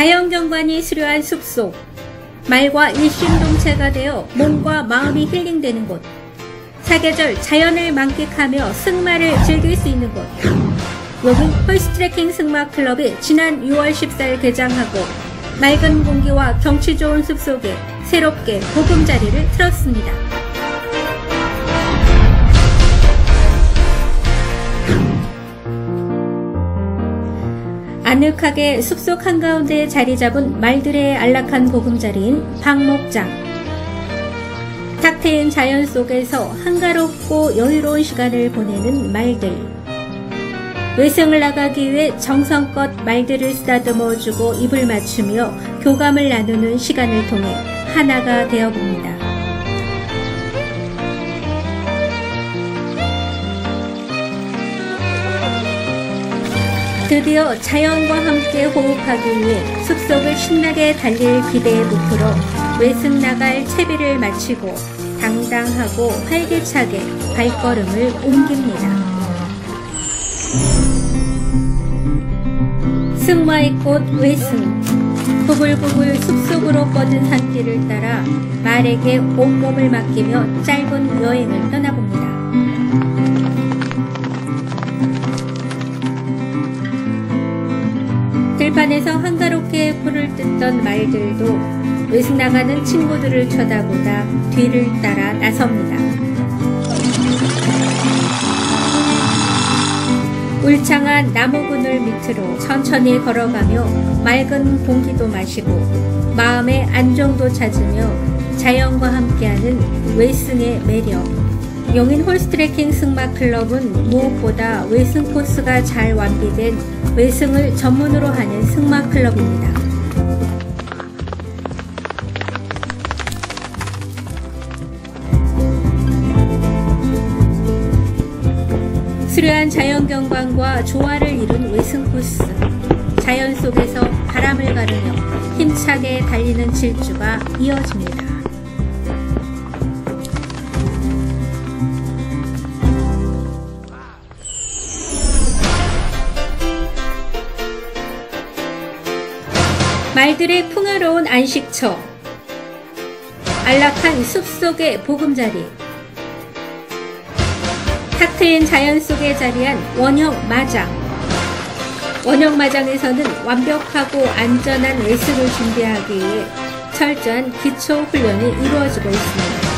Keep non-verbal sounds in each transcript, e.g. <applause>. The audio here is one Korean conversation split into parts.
자연경관이 수려한 숲속, 말과 일심동체가 되어 몸과 마음이 힐링되는 곳, 사계절 자연을 만끽하며 승마를 즐길 수 있는 곳, 여기 홀스트레킹 승마 클럽이 지난 6월 14일 개장하고 맑은 공기와 경치 좋은 숲속에 새롭게 보금자리를 틀었습니다. 아늑하게 숲속 한가운데 자리 잡은 말들의 안락한 보금자리인 박목장. 탁 트인 자연 속에서 한가롭고 여유로운 시간을 보내는 말들. 외승을 나가기 위해 정성껏 말들을 쓰다듬어 주고 입을 맞추며 교감을 나누는 시간을 통해 하나가 되어 봅니다. 드디어 자연과 함께 호흡하기 위해 숲속을 신나게 달릴 기대의 목표로 외승 나갈 채비를 마치고 당당하고 활기차게 발걸음을 옮깁니다. 승마의 꽃 외승 부글부글 숲속으로 뻗은 산길을 따라 말에게 온몸을 맡기며 짧은 여행을 떠나봅니다. 들판에서 한가롭게 풀을 뜯던 말들도 외승 나가는 친구들을 쳐다보다 뒤를 따라 나섭니다. 울창한 나무 그늘 밑으로 천천히 걸어가며 맑은 공기도 마시고 마음의 안정도 찾으며 자연과 함께하는 외승의 매력. 용인 홀스트레킹 승마 클럽은 무엇보다 외승 코스가 잘 완비된 외승을 전문으로 하는 승마 클럽입니다. 수려한 자연경관과 조화를 이룬 외승 코스. 자연 속에서 바람을 가르며 힘차게 달리는 질주가 이어집니다. 말들의 풍요로운 안식처. 안락한 숲속의 보금자리. 탁 트인 자연 속에 자리한 원형 마장. 원형 마장에서는 완벽하고 안전한 레슨을 준비하기 위해 철저한 기초 훈련이 이루어지고 있습니다.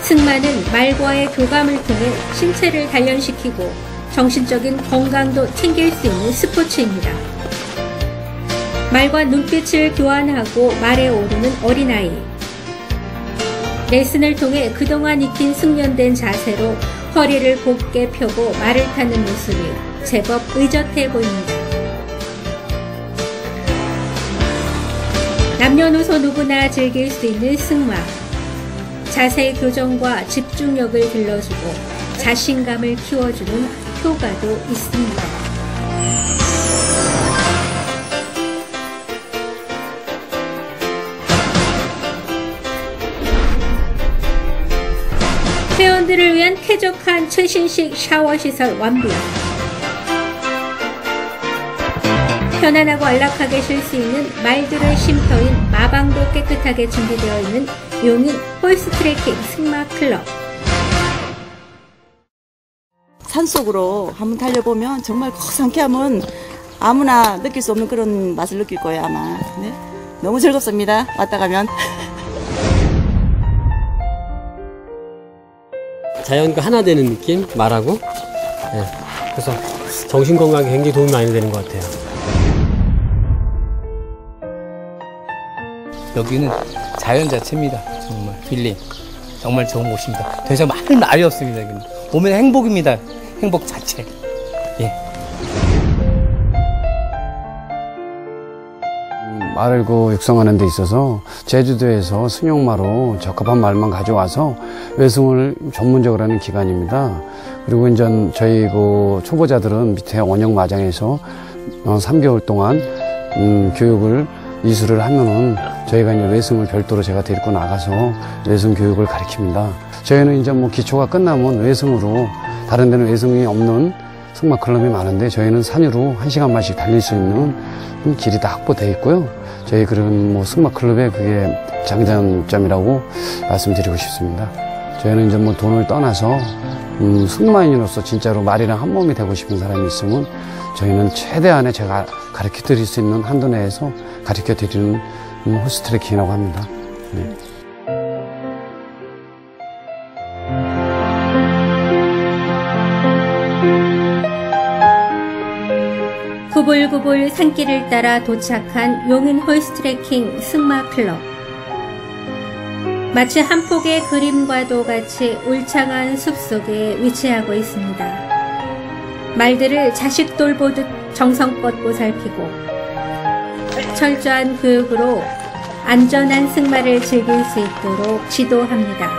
승마는 말과의 교감을 통해 신체를 단련시키고 정신적인 건강도 챙길 수 있는 스포츠입니다. 말과 눈빛을 교환하고 말에 오르는 어린아이. 레슨을 통해 그동안 익힌 숙련된 자세로 허리를 곧게 펴고 말을 타는 모습이 제법 의젓해 보입니다. 남녀노소 누구나 즐길 수 있는 승마. 자세 교정과 집중력을 길러주고 자신감을 키워주는 효과도 있습니다. 회원들을 위한 쾌적한 최신식 샤워 시설 완비. 편안하고 안락하게 쉴 수 있는 말들의 쉼터인 마방도 깨끗하게 준비되어 있는 용인 홀스트레킹 승마 클럽. 산속으로 한번 달려보면 정말 그 상쾌함은 아무나 느낄 수 없는 그런 맛을 느낄 거예요 아마 네? 너무 즐겁습니다 왔다 가면 <laughs> 자연과 하나 되는 느낌 말하고 네. 그래서 정신 건강에 굉장히 도움이 많이 되는 것 같아요. 여기는 자연 자체입니다. 정말 힐링. 정말 좋은 곳입니다. 더 이상 말을 말이 없습니다. 여기는. 오면 행복입니다. 행복 자체. 예. 말을 그 육성하는 데 있어서 제주도에서 승용마로 적합한 말만 가져와서 외승을 전문적으로 하는 기관입니다. 그리고 이제 저희 그 초보자들은 밑에 원형 마장에서 3개월 동안 음, 교육을 이수를 하면은 저희가 이제 외승을 별도로 제가 데리고 나가서 외승 교육을 가르칩니다. 저희는 이제 뭐 기초가 끝나면 외승으로 다른 데는 외승이 없는 승마 클럽이 많은데 저희는 산으로 한 시간만씩 달릴 수 있는 길이 다 확보되어 있고요. 저희 그런 뭐 승마 클럽의 그게 장단점이라고 말씀드리고 싶습니다. 저희는 이제 뭐 돈을 떠나서 음, 승마인으로서 진짜로 말이랑 한 몸이 되고 싶은 사람이 있으면 저희는 최대한의 제가 가르쳐 드릴 수 있는 한도 내에서 가르쳐 드리는 음, 호스 트래킹이라고 합니다. 네. 구불구불 산길을 따라 도착한 용인 홀스트레킹 승마 클럽. 마치 한 폭의 그림과도 같이 울창한 숲속에 위치하고 있습니다. 말들을 자식 돌보듯 정성껏 보살피고 철저한 교육으로 안전한 승마를 즐길 수 있도록 지도합니다.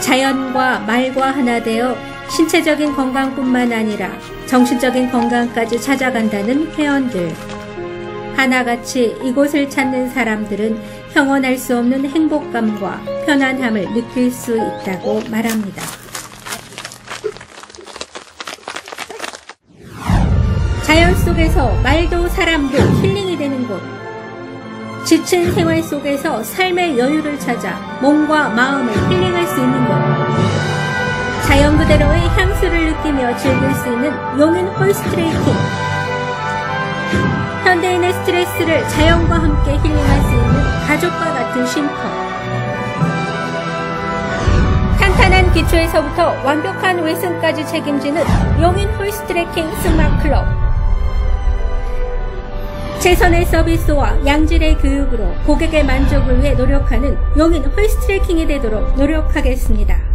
자연과 말과 하나 되어 신체적인 건강뿐만 아니라 정신적인 건강까지 찾아간다는 회원들. 하나같이 이곳을 찾는 사람들은 형언할 수 없는 행복감과 편안함을 느낄 수 있다고 말합니다. 자연 속에서 말도 사람도 힐링이 되는 곳. 지친 생활 속에서 삶의 여유를 찾아 몸과 마음을 힐링할 수 있는 곳. 자연 그대로의 향수를 느끼며 즐길 수 있는 용인 홀스트레이킹. 현대인의 스트레스를 자연과 함께 힐링할 수 있는 가족과 같은 쉼터. 탄탄한 기초에서부터 완벽한 외승까지 책임지는 용인 홀스트레킹 스마 클럽. 최선의 서비스와 양질의 교육으로 고객의 만족을 위해 노력하는 용인 홀스트레킹이 되도록 노력하겠습니다.